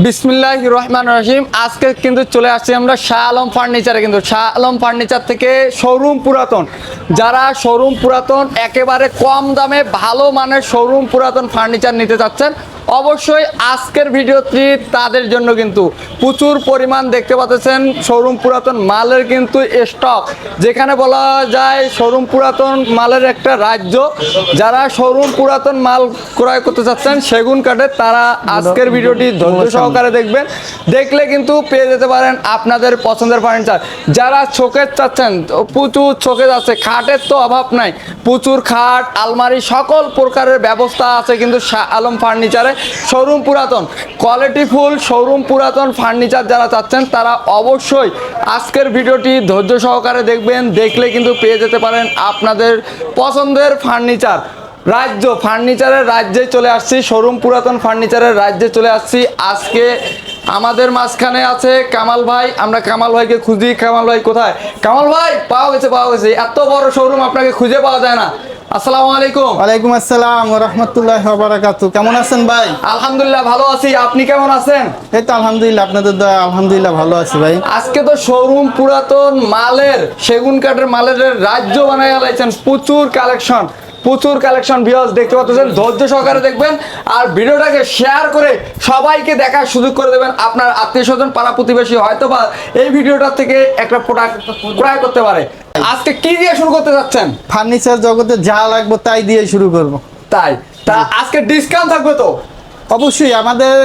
বিসমিল্লাহ রহমান রহিম। আজকে কিন্তু চলে আসছি আমরা শাহ আলম ফার্নিচারে কিন্তু। শাহ আলম ফার্নিচার থেকে শোরুম পুরাতন। যারা শোরুম পুরাতন, একেবারে কম দামে ভালো মানের শোরুম পুরাতন ফার্নিচার নিতে চাচ্ছেন, অবশ্যই আজকের ভিডিওটি তাদের জন্য কিন্তু প্রচুর পরিমাণ দেখতে পাচ্ছেন শোরুম পুরাতন মালের কিন্তু স্টক যেখানে বলা যায় শোরুম পুরাতন মালের একটা রাজ্য। যারা শোরুম পুরাতন মাল ক্রয় করতে চাচ্ছেন, সেগুন কাঠের, তারা আজকের ভিডিওটি ধৈর্য সহকারে দেখবেন। দেখলে কিন্তু পেয়ে যেতে পারেন আপনাদের পছন্দের ফার্নিচার যারা চোখের চাচ্ছেন, প্রচুর চোখে যাচ্ছে, খাটের তো অভাব নাই। প্রচুর খাট, আলমারি, সকল প্রকারের ব্যবস্থা আছে কিন্তু আলম ফার্নিচারে শোরুম পুরাতন কোয়ালিটি ফুল শোরুম পুরাতন ফার্নিচার যারা চাচ্ছেন, তারা অবশ্যই আজকের ভিডিওটি ধৈর্য সহকারে দেখবেন। দেখলে কিন্তু পেয়ে যেতে পারেন আপনাদের পছন্দের ফার্নিচার। রাজ্য ফার্নিচারের রাজ্যে চলে আসছি, শোরুম পুরাতন ফার্নিচারের রাজ্যে চলে আসছি। আজকে আমাদের মাঝখানে আছে কামাল ভাই। আমরা কামাল ভাইকে খুঁজি, কামাল ভাই কোথায়? কামাল ভাই, পাওয়া গেছে পাওয়া গেছে। এত বড় শোরুম আপনাকে খুঁজে পাওয়া যায় না। আসসালামু আলাইকুম। ওয়ালাইকুম আসসালাম রহমতুল্লাহ বারাকাতু। কেমন আছেন ভাই? আলহামদুলিল্লাহ ভালো আছি। আপনি কেমন আছেন? এই তো আলহামদুলিল্লাহ আপনাদের দয়া আলহামদুলিল্লাহ ভালো আছি ভাই। আজকে তো শোরুম পুরাতন মালের সেগুন কাঠের মালের রাজ্য লাইছেন প্রচুর কালেকশন প্রচুর কালেকশন ভিউয়ার্স দেখতে পাচ্ছেন। ধৈর্য সহকারে দেখবেন। আর ভিডিওটাকে শেয়ার করে সবাইকে দেখার সুযোগ করে দেবেন। আপনার আত্মীয় স্বজন পাড়া প্রতিবেশী হয়তো বা এই ভিডিওটা থেকে একটা প্রোডাক্ট ক্রয় করতে পারে। আজকে কি দিয়ে শুরু করতে যাচ্ছেন? ফার্নিচার জগতে যা লাগবে তাই দিয়ে শুরু করব। তাই? তা আজকে ডিসকাউন্ট থাকবে তো? অবশ্যই আমাদের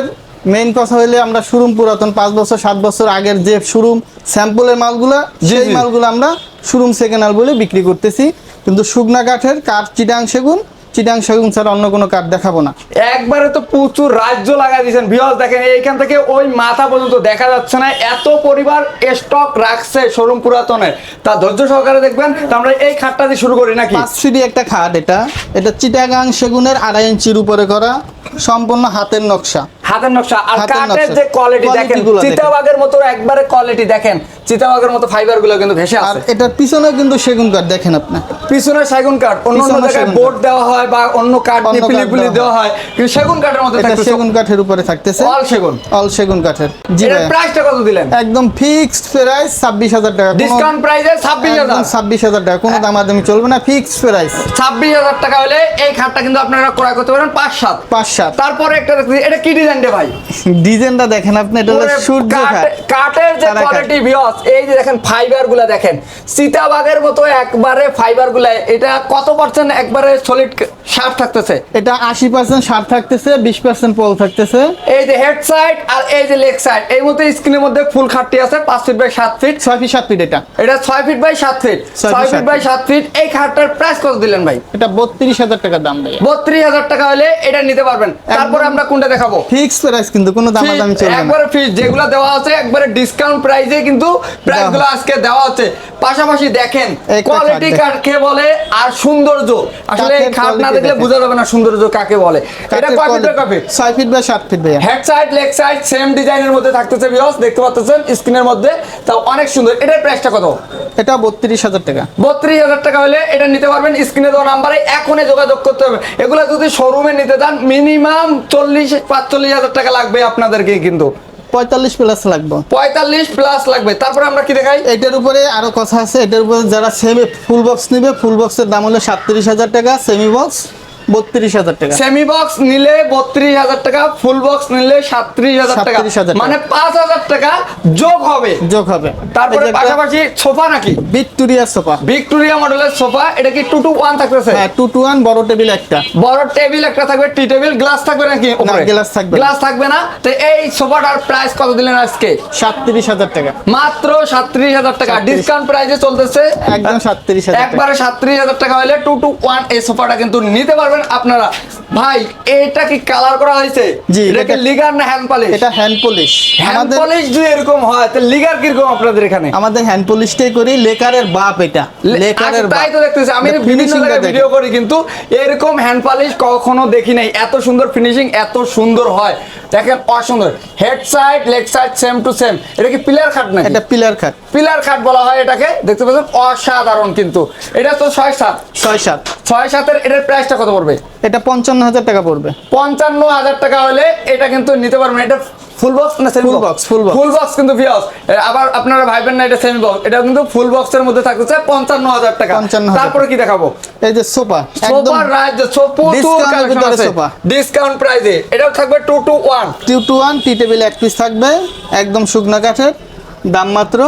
মেইন কথা হইলে আমরা শুরুম পুরাতন পাঁচ বছর সাত বছর আগের যে শোরুম স্যাম্পলের মালগুলা যেই সেই মালগুলো আমরা শোরুম সেকেন্ড হ্যান্ড বলে বিক্রি করতেছি। কিন্তু শুকনা কাঠের কাঠ চিটাং সেগুন চিটাং সেগুন ছাড়া অন্য কোনো কাঠ দেখাবো না। একবারে তো প্রচুর রাজ্য লাগা দিয়েছেন। ভিউয়ার্স দেখেন এইখান থেকে ওই মাথা পর্যন্ত দেখা যাচ্ছে না। এত পরিবার স্টক রাখছে শোরুম পুরাতনের তা ধৈর্য সহকারে দেখবেন তো আমরা এই খাটটা দিয়ে শুরু করি নাকি? পাঁচ একটা খাট এটা। এটা চিটাগাং সেগুনের আড়াই ইঞ্চির উপরে করা। সম্পূর্ণ হাতের নকশা। হাতের নকশা। আর কাঠের যে কোয়ালিটি দেখেন চিতাবাগের মতো একবারে কোয়ালিটি দেখেন। চিতাবাগের মতো ফাইবারগুলো কিন্তু ভেসে আছে আর এটার পিছনে কিন্তু সেগুন কাঠ দেখেন আপনি। পিছনে সেগুন কাঠ। অন্য অন্য জায়গায় বোর্ড দেওয়া হয় বা অন্য কাঠ দিয়ে পিলিপুলি দেওয়া হয়। কিন্তু সেগুন কাঠের মতো থাকে সেগুন কাঠের উপরে থাকতেছে। অল সেগুন। অল সেগুন কাঠের। জি এর প্রাইসটা কত দিলেন? একদম ফিক্সড প্রাইস 26000 টাকা। ডিসকাউন্ট প্রাইসে 26000 26000 টাকা। কোনো দাম আদমি চলবে না। ফিক্সড প্রাইস 26000 টাকা হলে এই খাটটা কিন্তু আপনারা ক্রয় করতে পারেন 5 7 5 আচ্ছা তারপরে একটা এটা কি ডিজাইন রে ভাই? ডিজাইনটা দেখেন আপনি এটা হলো সূর্য কাটের যে কোয়ালিটি ভিউস এই যে দেখেন ফাইবারগুলো দেখেন সীতাবাগের মতো একবারে ফাইবারগুলো এটা কত পার্সেন্ট একবারে সলিড শার্প থাকতেছে? এটা 80% শার্প থাকতেছে 20% পল থাকতেছে। এই যে হেড সাইড আর এই যে লেগ সাইড এই মতো স্ক্রিনের মধ্যে ফুল খাটটি আছে 5 feet by 7 feet 6 feet 7 feet এটা। এটা 6 feet by 7 feet 6 feet by 7 feet এই খাটটার প্রাইস কত দিলেন ভাই? এটা 32000 টাকা দাম ভাই 32000 টাকা হলে এটা নিতে পারবেন। তারপরে আমরা কোনটা দেখাবো? ফিক্সড প্রাইস কিন্তু কোনো দামাদামি চলবে না। একবারে ফিক্স যেগুলো দেওয়া আছে একবারে ডিসকাউন্ট প্রাইসে কিন্তু প্রাইসগুলো আজকে দেওয়া আছে। পাশাপাশি দেখেন কোয়ালিটি কাকে বলে আর সৌন্দর্য। আসলে খাট না দেখলে বোঝা যাবে না সৌন্দর্য কাকে বলে। এটা কয় ফিট বাই কয় ফিট? ছয় ফিট বাই সাত ফিট ভাইয়া। Head side leg side same ডিজাইনের মধ্যে থাকতেছে বিয়স দেখতে পাচ্ছেন স্ক্রিনের মধ্যে। তাও অনেক সুন্দর। এটার প্রাইসটা কত? এটা বত্রিশ হাজার টাকা। বত্রিশ হাজার টাকা হলে এটা নিতে পারবেন স্ক্রিনে দেওয়া নাম্বারে এখনই যোগাযোগ করতে হবে। এগুলো যদি শোরুমে নিতে চান মিনিমাম চল্লিশ পাঁচচল্লিশ হাজার টাকা লাগবে আপনাদেরকে কিন্তু। পঁয়তাল্লিশ প্লাস লাগবে। পঁয়তাল্লিশ প্লাস লাগবে। তারপরে আমরা কি দেখাই? এটার উপরে আরও কথা আছে এটার উপরে যারা সেমি ফুল বক্স নেবে ফুল বক্সের দাম হলো সাতত্রিশ হাজার টাকা সেমি বক্স বত্রিশ হাজার টাকা। সেমি বক্স নিলে বত্রিশ হাজার টাকা ফুল বক্স নিলে সাতত্রিশ হাজার টাকা। মানে পাঁচ হাজার টাকা যোগ হবে। যোগ হবে। তারপরে পাশাপাশি সোফা নাকি? Victoria sofa. ভিক্টোরিয়া মডেলের সোফা এটা কি টু টু ওয়ান থাকতেছে? হ্যাঁ টু টু ওয়ান বড় টেবিল একটা। বড় টেবিল একটা থাকবে টি টেবিল গ্লাস থাকবে নাকি glass থাকবে গ্লাস থাকবে না। তো এই সোফাটার প্রাইস কত দিলেন আজকে? সাতত্রিশ হাজার টাকা। মাত্র সাতত্রিশ হাজার টাকা। 37 ডিসকাউন্ট প্রাইসে চলতেছে। একদম 37,000 টাকা। একবারে সাতত্রিশ হাজার টাকা হলে টু টু ওয়ান এই সোফাটা কিন্তু নিতে পারবেন আপনারা। ভাই এটা কি কালার করা হয়েছে? জি, এটা কি লিগার না হ্যান্ড পলিশ এটা হ্যান্ড পলিশ হ্যান্ড পলিশ যদি এরকম হয় তো লিগার কীরকম আপনাদের এখানে? আমাদের হ্যান্ড পলিশটাই করি লেকারের বাপ এটা। লেকারের আচ্ছা, তাই তো দেখতেছি। আমি বিভিন্ন জায়গায় ভিডিও করি কিন্তু এরকম হ্যান্ড পলিশ কখনো দেখি নাই। এত সুন্দর ফিনিশিং এত সুন্দর হয়। দেখেন অসুন্দর। Head side leg side same to same এটা কি পিলার খাট না এটা পিলার খাট। পিলার খাট বলা হয় এটাকে। দেখতে পাচ্ছেন অসাধারণ কিন্তু। এটা তো ছয় সাত। ছয় সাত। ছয় সাতের এটার প্রাইসটা কত পড়বে? এটা পঞ্চান্ন হাজার টাকা পড়বে। পঞ্চান্ন হাজার টাকা হলে এটা কিন্তু নিতে পারবেন। এটা ফুল বক্স না semi box, full box। Full box কিন্তু ভিউয়ার্স আবার আপনারা ভাইবেন না এটা সেমি বক্স এটা কিন্তু ফুল বক্সের মধ্যে থাকতেছে পঞ্চান্ন হাজার টাকা। 55,000 তারপরে কি দেখাবো? এই যে সোফা এর কালেকশন ভিতরে আছে। সোফা। ডিসকাউন্ট প্রাইসে এটাও থাকবে two two one two two one tea table এক পিস থাকবে একদম শুকনো কাঠের দাম মাত্র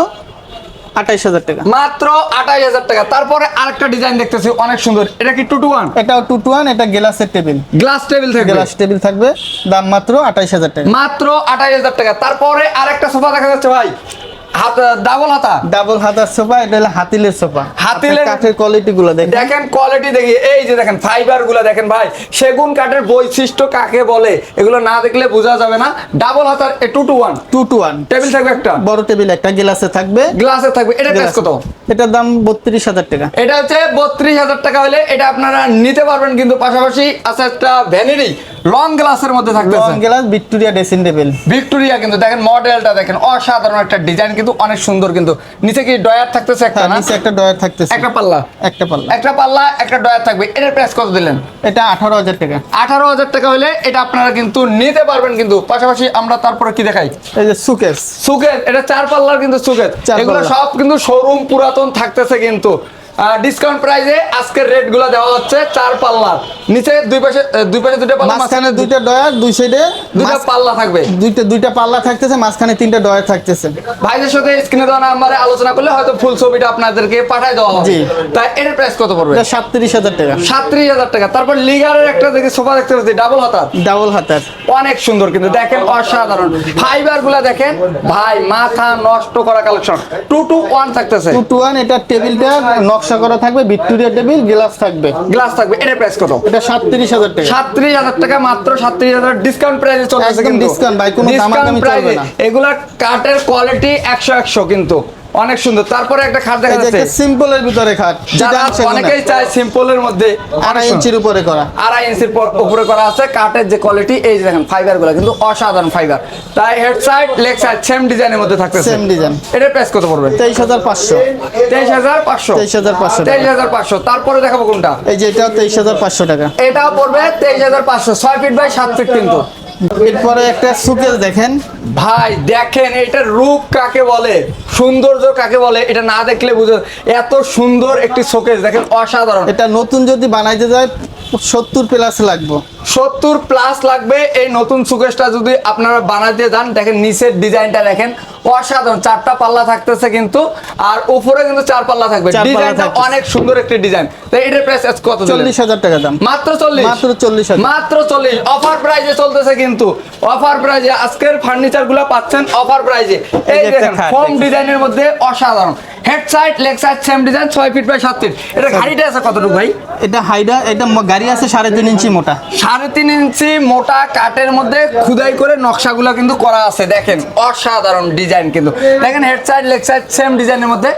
আঠাইশ হাজার টাকা। মাত্র আঠাশ হাজার টাকা। তারপরে আরেকটা ডিজাইন দেখতেছি অনেক সুন্দর। এটা কি টু টু ওয়ান এটা টু টু ওয়ান এটা গ্লাসের টেবিল গ্লাস টেবিল থাকবে। গ্লাস টেবিল থাকবে দাম মাত্র আঠাইশ হাজার টাকা। মাত্র আঠাইশ হাজার টাকা। তারপরে আরেকটা সোফা দেখা যাচ্ছে ভাই। ডাবল হাতা? ডাবল হাতার সোফা এটা হলো হাতিলের সোফা। হাতিলের- কাঠের কোয়ালিটি গুলো দেখেন। দেখেন কোয়ালিটি দেখি। এই যে দেখেন ফাইবারগুলা দেখেন ভাই। সেগুন কাঠের বৈশিষ্ট্য কাকে বলে? এগুলো না দেখলে বোঝা যাবে না। ডাবল হাতার two two one two two one table থাকবে একটা। বড় টেবিল একটা গ্লাসে থাকবে। গ্লাসে থাকবে। এটা প্রাইস কত? এটার দাম বত্রিশ হাজার টাকা। এটা হচ্ছে বত্রিশ হাজার টাকা হলে এটা আপনারা নিতে পারবেন কিন্তু পাশাপাশি আছে একটা ভ্যানিটি লং গ্লাসের মধ্যে long glass Victoria dressing table Victoria কিন্তু দেখেন মডেলটা দেখেন অসাধারণ একটা ডিজাইন কিন্তু অনেক সুন্দর কিন্তু। নিচে কি ডয়ার থাকতেছে একটা হ্যাঁ না? নিচে একটা ডয়ার থাকতেছে। একটা পাল্লা। একটা পাল্লা। একটা পাল্লা একটা ডয়ার থাকবে। এটার প্রাইস কত দিলেন? এটা আঠারো হাজার টাকা। আঠারো হাজার টাকা হলে এটা আপনারা কিন্তু নিতে পারবেন কিন্তু। পাশাপাশি আমরা তারপরে কি দেখাই? এই যে সুকেস সুকেস এটা চার পাল্লার কিন্তু সুকেস এগুলো সব কিন্তু শোরুম পুরাতন থাকতেছে কিন্তু। ডিসকাউন্ট প্রাইসে আজকের রেটগুলো দেওয়া হচ্ছে চার পাল্লা। নিচে দুই পাশে দুই পাশে দুটো পাল্লা মাঝখানে দুইটা ডয়ার দুই সাইডে দুইটা পাল্লা থাকবে। দুইটা দুইটা পাল্লা থাকতেছে মাঝখানে তিনটা ডয়ার থাকতেছে। ভাইদের সাথে স্ক্রিনে দেওয়া নাম্বারে আলোচনা করলে হয়তো ফুল ছবিটা আপনাদেরকে পাঠায় দেওয়া হবে। জি। তাই এটার প্রাইস কত পড়বে? এটা সাতত্রিশ হাজার টাকা। সাতত্রিশ হাজার টাকা। তারপর লিগারের একটা দেখি সোফা দেখতে পাচ্ছি ডাবল হাতার। ডাবল হাতার। অনেক সুন্দর কিন্তু দেখেন অসাধারণ। ফাইবারগুলা দেখেন ভাই মাথা নষ্ট করা কালেকশন টু টু ওয়ান থাকতেছে। টু টু ওয়ান এটা টেবিলটা নকশা করা থাকবে ভিক্টোরিয়া টেবিল গ্লাস থাকবে। গ্লাস থাকবে এটা প্রাইস কত? এটা সাতত্রিশ হাজার টাকা। সাতত্রিশ হাজার টাকা মাত্র সাতত্রিশ হাজার ডিসকাউন্ট প্রাইসে চলে একদম কিন্তু। ডিসকাউন্ট ভাই, কোনো দাম দামাদামি চলবে না। এগুলা কাঠের কোয়ালিটি 100 100 কিন্তু। অনেক সুন্দর। তারপরে একটা খাট দেখা যাচ্ছে সিম্পলের ভিতরে খাট। যারা অনেকেই চায় সিম্পলের মধ্যে আড়াই। ইঞ্চির উপরে করা। আড়াই ইঞ্চির উপরে করা আছে। কাঠের যে কোয়ালিটি এই যে দেখেন ফাইবারগুলো কিন্তু অসাধারণ ফাইবার তাই head side leg side same ডিজাইনের মধ্যে থাকতেছে। Same design। এটার প্রাইস কত পড়বে? তেইশ হাজার পাঁচশো। তেইশ হাজার পাঁচশো। 23,500 তেইশ হাজার পাঁচশো। তারপরে দেখাবো কোনটা? এই যে হাজার পাঁচশো টাকা। এটাও পড়বে তেইশ হাজার পাঁচশো। ছয় ফিট বাই সাত ফিট কিন্তু। এরপরে একটা সুকেস দেখেন। ভাই দেখেন এটার রূপ কাকে বলে? সৌন্দর্য কাকে বলে? এটা না দেখলে বুঝে এত সুন্দর একটি শোকেস দেখেন অসাধারণ। এটা নতুন যদি বানাইতে যায় সত্তর প্লাস লাগবে। সত্তর প্লাস লাগবে এই নতুন সুকেশটা যদি আপনারা বানাতে যান দেখেন নিচের ডিজাইনটা দেখেন অসাধারণ। চারটা পাল্লা থাকতেছে কিন্তু আর উপরে কিন্তু চার পাল্লা থাকবে। ডিজাইনটা অনেক সুন্দর একটি ডিজাইন। তাই এটার প্রাইস কত চল্লিশ হাজার টাকা দাম। মাত্র চল্লিশ। মাত্র চল্লিশ মাত্র চল্লিশ। অফার প্রাইজে চলতেছে কিন্তু অফার প্রাইজে আজকের ফার্নিচারগুলো পাচ্ছেন অফার প্রাইজে এই দেখেন দেখছেন। ডিজাইনের মধ্যে অসাধারণ। Head side leg side same design ছয় ফিট বাই সাত ফিট এটা গাড়িটা আছে কতটুকু ভাই? এটা হাইডা এটা গাড়ি আছে সাড়ে তিন ইঞ্চি মোটা। সাড়ে তিন ইঞ্চি মোটা কাঠের মধ্যে খুদাই করে নকশাগুলো কিন্তু করা আছে দেখেন। অসাধারণ ডিজাইন কিন্তু। দেখেন head side leg side same ডিজাইনের মধ্যে।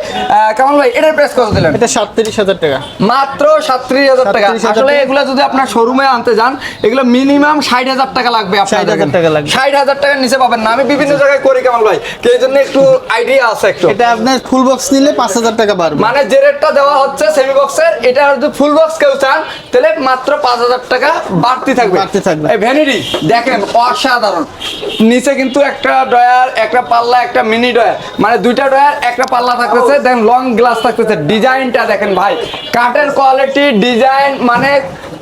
কামাল ভাই? এটার প্রাইস কত দিলেন? এটা সাতত্রিশ হাজার টাকা। মাত্র সাতত্রিশ হাজার টাকা। আসলে। এগুলো যদি আপনার শোরুমে আনতে যান এগুলো মিনিমাম ষাট হাজার টাকা লাগবে আপনার 60,000 টাকা লাগবে। ষাট হাজার টাকার নিচে পাবেন না। আমি বিভিন্ন জায়গায় করি কামাল ভাই। এই জন্য একটু আইডিয়া আছে একটু। এটা আপনার ফুল বক্স নিলে পাঁচ হাজার টাকা বাড়বে। মানে যে রেটটা দেওয়া হচ্ছে সেমি বক্সের এটা যদি ফুল বক্স কেউ চান তাহলে মাত্র পাঁচ হাজার টাকা বাড়তি থাকবে। বাড়তি থাকবে। এই ভ্যানিটি দেখেন অসাধারণ। নিচে কিন্তু একটা ডয়ার একটা পাল্লা একটা মিনি ডয়ার মানে দুইটা ডয়ার একটা পাল্লা থাকতেছে দেন লং গ্লাস থাকতেছে। ডিজাইনটা দেখেন ভাই কাঠের কোয়ালিটি ডিজাইন মানে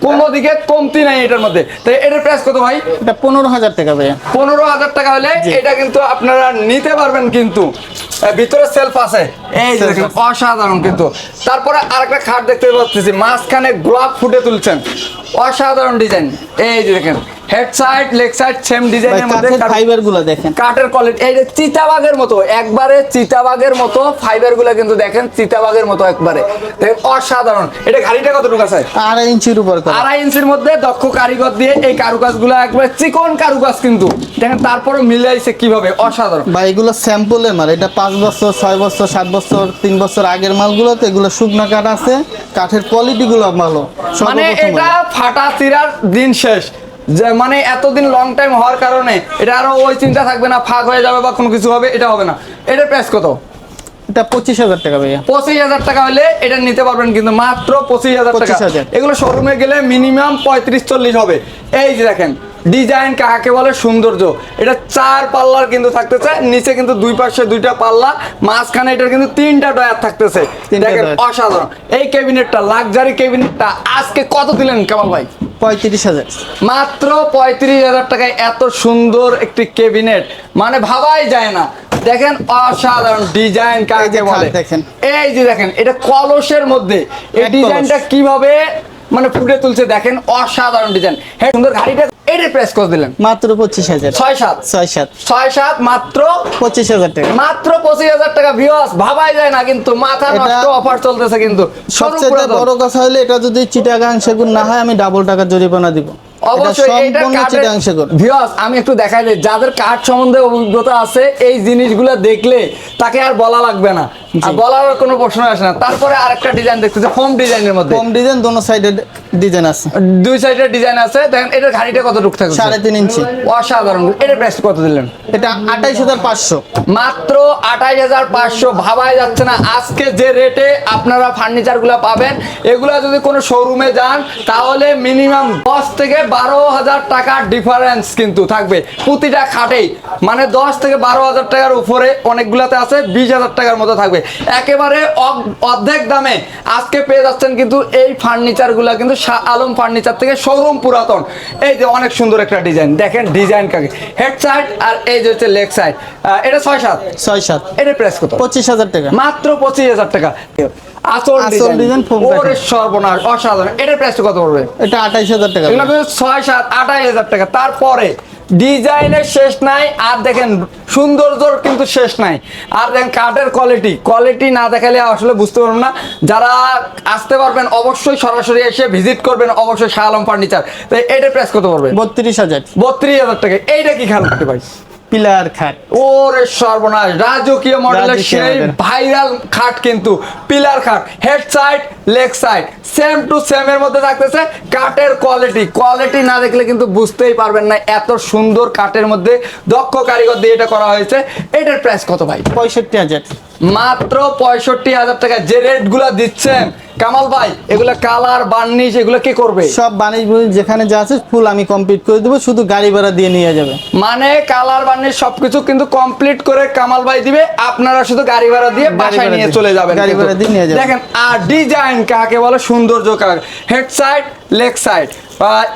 কোনো দিকে কমতি নাই এটার মধ্যে। তাই এটার প্রাইস কত ভাই? এটা পনেরো হাজার টাকা ভাইয়া। পনেরো হাজার টাকা হলে এটা কিন্তু আপনারা নিতে পারবেন কিন্তু। ভিতরে সেলফ আছে। এই যে দেখেন অসাধারণ কিন্তু। তারপরে আরেকটা খাট দেখতে পাচ্ছি মাঝখানে গোলাপ ফুটে তুলছেন। অসাধারণ ডিজাইন এই যে দেখেন head side leg side same ডিজাইনের মধ্যে ফাইবারগুলো দেখেন। কোয়ালিটি এই যে চিতাবাগের মতো একবারে চিতাবাগের মতো ফাইবারগুলো কিন্তু দেখেন চিতাবাগের মতো একবারে। অসাধারণ। এটা গাড়িটা আড়াই ইঞ্চির উপর আড়াই ইঞ্চির মধ্যে দক্ষ কারিগর দিয়ে এই কারুকাজগুলো একবারে চিকন কারুকাজ কিন্তু। দেখেন তারপরে মিলাইছে কীভাবে? অসাধারণ। বা এগুলো স্যাম্পলের মাল। এটা পাঁচ বছর ছয় বছর সাত বছর তিন বছর আগের মালগুলো তো এগুলো শুকনা কাঠ আছে। কাঠের কোয়ালিটি গুলো ভালো। মানে এটা ফাটা চিরার দিন শেষ। যে মানে এতদিন লং টাইম হওয়ার কারণে এটা আরও ওই চিন্তা থাকবে না ফাঁক হয়ে যাবে বা কোনো কিছু হবে এটা হবে না। এটার প্রাইস কত? এটা পঁচিশ হাজার টাকা ভাইয়া। পঁচিশ হাজার টাকা হলে এটা নিতে পারবেন কিন্তু মাত্র পঁচিশ হাজার টাকা। 25,000 এগুলো শোরুমে গেলে মিনিমাম পঁয়ত্রিশ চল্লিশ হবে। এই যে দেখেন ডিজাইন কাকে বলে? সৌন্দর্য। এটা চার পাল্লার কিন্তু থাকতেছে নিচে কিন্তু দুই পাশে দুইটা পাল্লা মাঝখানে এটা কিন্তু তিনটা ডয়ার থাকতেছে। দেখেন অসাধারণ। এই ক্যাবিনেটটা লাক্সারি ক্যাবিনেটটা আজকে কত দিলেন কামাল ভাই? পঁয়ত্রিশ হাজার। মাত্র পঁয়ত্রিশ হাজার টাকায় এত সুন্দর একটি ক্যাবিনেট। মানে ভাবাই যায় না। দেখেন অসাধারণ ডিজাইন কাকে বলে। দেখেন। এই যে দেখেন এটা কলসের মধ্যে। এই ডিজাইনটা কীভাবে মানে ফুটে তুলছে দেখেন অসাধারণ ডিজাইন হ্যাঁ সুন্দর গাড়িটা এটা প্রেস করে দিলেন? মাত্র পঁচিশ হাজার। ছয় সাত। ছয় সাত। ছয় সাত মাত্র পঁচিশ হাজার টাকা। মাত্র পঁচিশ হাজার টাকা ভিওস ভাবাই যায় না কিন্তু মাথা নষ্ট অফার চলতেছে কিন্তু। সবচেয়ে বড় কথা হলে এটা যদি চিটাগাং সেগুন না হয় আমি ডাবল টাকা জরিমানা দিব। আমি একটু দেখাই যাদের কাঠ সম্বন্ধে অভিজ্ঞতা আছে এই জিনিসগুলো দেখলে তাকে আর বলা লাগবে না। বলার কোনো প্রশ্ন আসে না। তারপরে আরেকটা ডিজাইন দেখতেছে ডিজাইনের মধ্যে। ডিজাইন দোনো সাইডে ডিজাইন আছে। দুই সাইডের ডিজাইন আছে। দেখেন এটার ঘাড়িটা কত টুক থাকছে সাড়ে তিন ইঞ্চি। অসাধারণ। এটার প্রাইস কত দিলেন? এটা আঠাইশ হাজার পাঁচশো। মাত্র আঠাইশ হাজার পাঁচশো। ভাবাই যাচ্ছে না। আজকে যে রেটে আপনারা ফার্নিচারগুলো পাবেন এগুলা যদি কোনো শোরুমে যান তাহলে মিনিমাম দশ থেকে বারো হাজার টাকার ডিফারেন্স কিন্তু থাকবে। প্রতিটা খাটেই। মানে দশ থেকে বারো হাজার টাকার উপরে অনেকগুলাতে আছে বিশ হাজার টাকার মতো থাকবে। একেবারে অর্ধেক দামে। আজকে পেয়ে যাচ্ছেন কিন্তু এই ফার্নিচারগুলো কিন্তু শাহ আলম ফার্নিচার থেকে শোরুম পুরাতন। এই যে অনেক সুন্দর একটা ডিজাইন দেখেন ডিজাইন কাকে। হেড সাইড আর এই যে হচ্ছে লেগ সাইড এটা ছয় সাত? ছয় সাত। এটা প্রেস কত? পঁচিশ হাজার টাকা। মাত্র পঁচিশ হাজার টাকা। আসল আসল ডিজাইন foam ওরে সর্বনাশ অসাধারণ। এটার প্রাইস কত পড়বে? এটা আঠাইশ হাজার টাকা। ছয় সাত আঠাশ হাজার টাকা। তারপরে ডিজাইনের শেষ নাই আর দেখেন সৌন্দর্যর কিন্তু শেষ নাই। আর দেখেন কাঠের কোয়ালিটি কোয়ালিটি না দেখালে আসলে বুঝতে পারবেন না। যারা আসতে পারবেন অবশ্যই সরাসরি এসে ভিজিট করবেন অবশ্যই শাহ আলম ফার্নিচার তাই এটার প্রাইস কত পড়বে? বত্রিশ হাজার। বত্রিশ হাজার টাকা। এইটা কি খেয়াল করতে পারি পিলার খাট। ওরে সর্বনাশ রাজকীয় মডেলের সেই ভাইরাল খাট কিন্তু পিলার খাট। Head side leg side. Same to same এর মধ্যে থাকতেছে কাঠের কোয়ালিটি কোয়ালিটি না দেখলে কিন্তু বুঝতেই পারবেন না এত সুন্দর কাঠের মধ্যে দক্ষ কারিগর দিয়ে এটা করা হয়েছে। এটার প্রাইস কত ভাই? পঁয়ষট্টি হাজার। মাত্র পঁয়ষট্টি হাজার টাকা। যে রেটগুলা দিচ্ছেন কামাল ভাই এগুলো কালার বার্নিশ এগুলো কি করবে? সব বার্নিশ যেখানে যা আছে ফুল আমি কমপ্লিট করে দেবো শুধু গাড়ি ভাড়া দিয়ে নিয়ে যাবে। মানে কালার বার্নিশ সবকিছু কিন্তু কমপ্লিট করে কামাল ভাই দিবে। আপনারা শুধু গাড়ি ভাড়া দিয়ে বাসায় নিয়ে চলে যাবেন গাড়ি ভাড়া দিয়ে নিয়ে যাবেন। দেখেন আর ডিজাইন কাকে বলে? সৌন্দর্য কাকে? হেড সাইড লেগ সাইড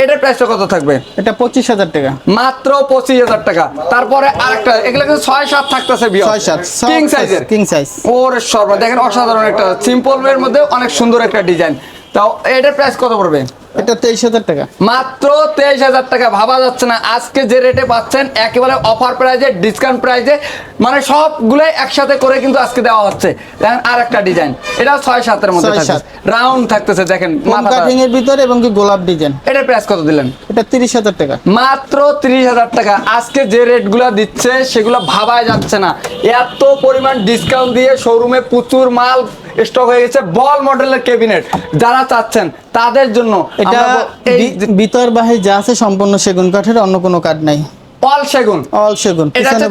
এটার প্রাইসটা কত থাকবে? এটা পঁচিশ হাজার টাকা। মাত্র পঁচিশ হাজার টাকা। তারপরে আরেকটা এগুলো কিন্তু ছয় সাত থাকতেছে ছয় সাত কিং সাইজের কিং সাইজ ওর সর্ব দেখেন অসাধারণ একটা সিম্পল এর মধ্যে অনেক সুন্দর একটা ডিজাইন তাও এটার প্রাইস কত পড়বে? এটা তেইশ হাজার টাকা। মাত্র তেইশ হাজার টাকা। ভাবা যাচ্ছে না আজকে যে রেটে পাচ্ছেন একেবারে অফার প্রাইজে ডিসকাউন্ট প্রাইজে মানে সবগুলোই একসাথে করে কিন্তু আজকে দেওয়া হচ্ছে। দেখেন আর একটা ডিজাইন এটা ছয় সাতের মধ্যে। রাউন্ড থাকতেছে। দেখেন কাটিং এর ভিতরে এবং কি গোলাপ ডিজাইন এটার প্রাইস কত দিলেন? এটা তিরিশ হাজার টাকা। মাত্র তিরিশ হাজার টাকা। আজকে যে রেটগুলো দিচ্ছে সেগুলো ভাবাই যাচ্ছে না। এত পরিমাণ ডিসকাউন্ট দিয়ে শোরুমে প্রচুর মাল স্টক হয়ে গেছে বল মডেলের ক্যাবিনেট যারা চাচ্ছেন তাদের জন্য এটা ভিতর বাহির যা আছে সম্পূর্ণ সেগুন কাঠের অন্য কোনো কাঠ নাই। অল সেগুন। অল সেগুন।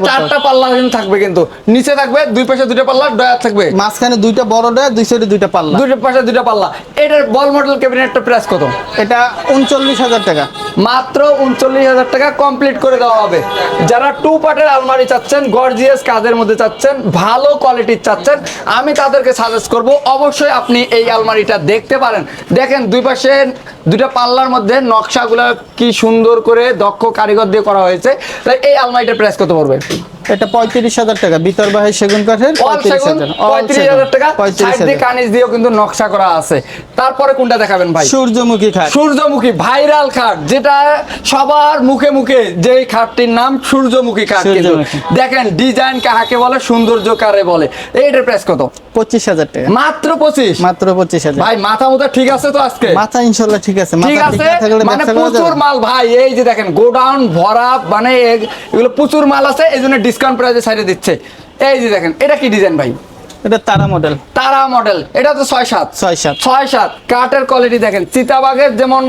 চারটা পাল্লা কিন্তু থাকবে কিন্তু। নিচে থাকবে দুই পাশে দুইটা পাল্লা ডয়ার থাকবে। মাঝখানে দুইটা বড় দুই সাইডে দুইটা পাল্লা। পাশে দুইটা পাল্লা। এটার বল মডেল ক্যাবিনেটটা প্রাইস কত? এটা উনচল্লিশ হাজার টাকা। মাত্র উনচল্লিশ হাজার টাকা কমপ্লিট করে দেওয়া হবে। যারা টু পার্টের আলমারি চাচ্ছেন গর্জিয়াস কাজের মধ্যে চাচ্ছেন ভালো কোয়ালিটির চাচ্ছেন আমি তাদেরকে সাজেস্ট করব অবশ্যই আপনি এই আলমারিটা দেখতে পারেন। দেখেন দুই পাশে দুইটা পাল্লার মধ্যে নকশাগুলো কি সুন্দর করে দক্ষ কারিগর দিয়ে করা হয়েছে। তাই এই আলমারিটার প্রেস কত পড়বে এটা পঁয়ত্রিশ হাজার টাকা। ভিতর বাহির সেগুন কাঠের পঁয়ত্রিশ হাজার। পঁয়ত্রিশ হাজার টাকা। পঁয়ত্রিশ হাজার। কানিজ দিয়েও কিন্তু নকশা করা আছে। তারপরে কোনটা দেখাবেন ভাই? সূর্যমুখী খাট। সূর্যমুখী ভাইরাল খাট যেটা সবার মুখে মুখে যে খাটটির নাম সূর্যমুখী খাট কিন্তু। দেখেন ডিজাইন কাকে বলে সৌন্দর্য কারে বলে। এইটার প্রাইস কত? পঁচিশ হাজার টাকা। মাত্র পঁচিশ? মাত্র পঁচিশ হাজার। ভাই মাথা মুথা ঠিক আছে তো আজকে? মাথা ইনশাল্লাহ ঠিক আছে। ঠিক আছে? মানে প্রচুর মাল ভাই এই যে দেখেন গোডাউন ভরা মানে এগুলো প্রচুর মাল আছে এই জন্য ডিসকাউন্ট প্রাইসে সাইডে দিচ্ছে। এই যে দেখেন এটা কি ডিজাইন ভাই? এটা তারা মডেল তারা মডেল এটা তো ছয় সাত। ছয় সাত। ছয় সাত। কাঠের কোয়ালিটি দেখেন চিতাবাগের যেমন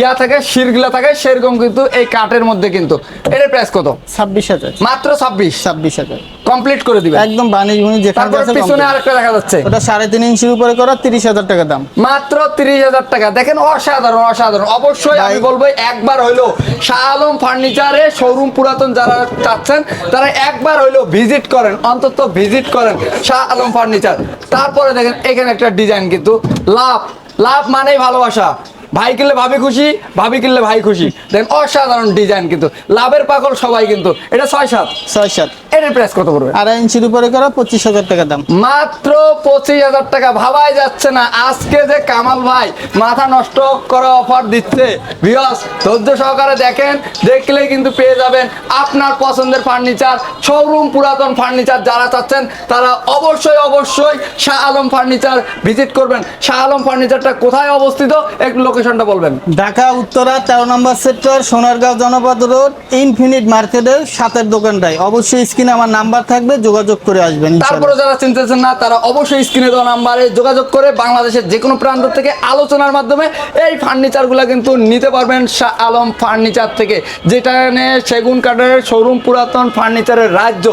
ইয়া থাকে শিরগুলা থাকে সেরকম কিন্তু এই কাঠের মধ্যে কিন্তু। এটার প্রাইস কত? ছাব্বিশ হাজার। মাত্র ছাব্বিশ? ছাব্বিশ হাজার। কমপ্লিট করে দিবে একদম বানিশ যেখানে তারপরে পিছনে আরেকটা দেখা যাচ্ছে। ওটা সাড়ে তিন ইঞ্চির উপরে করা তিরিশ হাজার টাকা দাম। মাত্র তিরিশ হাজার টাকা। দেখেন অসাধারণ অসাধারণ। অবশ্যই আমি বলব একবার হইল শাহ আলম ফার্নিচারে শোরুম পুরাতন যারা চাচ্ছেন তারা একবার হইল ভিজিট করেন অন্তত ভিজিট করেন শাহ আলম ফার্নিচার। তারপরে দেখেন এখানে একটা ডিজাইন কিন্তু। লাভ লাভ মানেই ভালোবাসা। ভাই কিনলে ভাবি খুশি ভাবি কিনলে ভাই খুশি। দেখেন অসাধারণ ডিজাইন কিন্তু। লাভের পাগল সবাই কিন্তু। এটা ছয় সাত। ছয় সাত। এটার প্রাইস কত পড়বে? আড়াই ইঞ্চির উপরে করা পঁচিশ হাজার টাকা দাম। মাত্র পঁচিশ হাজার টাকা। ভাবাই যাচ্ছে না। আজকে যে কামাল ভাই মাথা নষ্ট করা অফার দিচ্ছে। বিয়স ধৈর্য সহকারে দেখেন দেখলে কিন্তু পেয়ে যাবেন আপনার পছন্দের ফার্নিচার শোরুম পুরাতন ফার্নিচার যারা চাচ্ছেন তারা অবশ্যই অবশ্যই শাহ আলম ফার্নিচার ভিজিট করবেন। শাহ আলম ফার্নিচারটা কোথায় অবস্থিত? এক একটু লোকেশনটা বলবেন। ঢাকা উত্তরা তেরো নম্বর সেক্টর সোনারগাঁও জনপদ রোড ইনফিনিট মার্কেটের সাতের দোকানটায় অবশ্যই স্ক্রিনে আমার নাম্বার থাকবে যোগাযোগ করে আসবেন। তারপরে যারা চিনতেছেন না তারা অবশ্যই স্ক্রিনে দেওয়া নাম্বারে যোগাযোগ করে বাংলাদেশের যে কোনো প্রান্ত থেকে আলোচনার মাধ্যমে এই ফার্নিচারগুলো কিন্তু নিতে পারবেন শাহ আলম ফার্নিচার থেকে যেটা এনে সেগুন কাঠের শোরুম পুরাতন ফার্নিচারের রাজ্য।